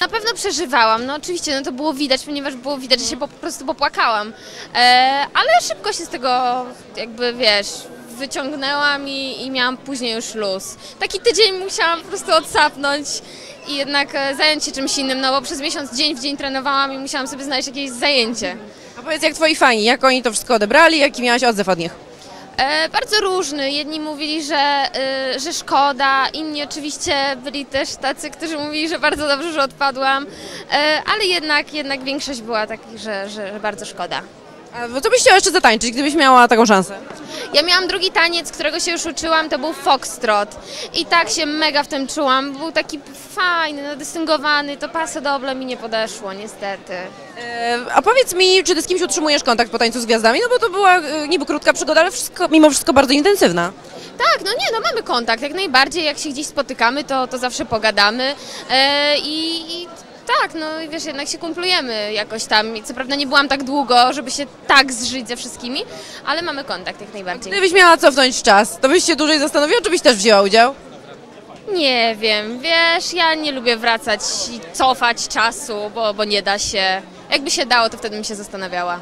Na pewno przeżywałam, no oczywiście, no to było widać, ponieważ było widać, że się po prostu popłakałam. E, ale szybko się z tego jakby, wiesz, wyciągnęłam i, i miałam później już luz. Taki tydzień musiałam po prostu odsapnąć i jednak e, zająć się czymś innym, no bo przez miesiąc dzień w dzień trenowałam i musiałam sobie znaleźć jakieś zajęcie. A powiedz, jak twoi fani, jak oni to wszystko odebrali, jaki miałaś odzew od nich? E, bardzo różny. Jedni mówili, że, e, że szkoda, inni oczywiście byli też tacy, którzy mówili, że bardzo dobrze, że odpadłam, e, ale jednak, jednak większość była takich, że, że, że bardzo szkoda. A bo co byś chciała jeszcze zatańczyć, gdybyś miała taką szansę? Ja miałam drugi taniec, którego się już uczyłam, to był foxtrot i tak się mega w tym czułam. Był taki fajny, no, dystyngowany, to paso doble mi nie podeszło niestety. E, a powiedz mi, czy ty z kimś utrzymujesz kontakt po tańcu z gwiazdami? No bo to była e, niby krótka przygoda, ale wszystko, mimo wszystko bardzo intensywna. Tak, no nie, no mamy kontakt, jak najbardziej, jak się gdzieś spotykamy, to, to zawsze pogadamy e, i, i tak, no i wiesz, jednak się kumplujemy jakoś tam. I Co prawda nie byłam tak długo, żeby się tak zżyć ze wszystkimi, ale mamy kontakt jak najbardziej. Gdybyś miała cofnąć czas, to byś się dłużej zastanowiła, czy byś też wzięła udział? Nie wiem, wiesz, ja nie lubię wracać i cofać czasu, bo, bo nie da się. Jakby się dało, to wtedy bym się zastanawiała.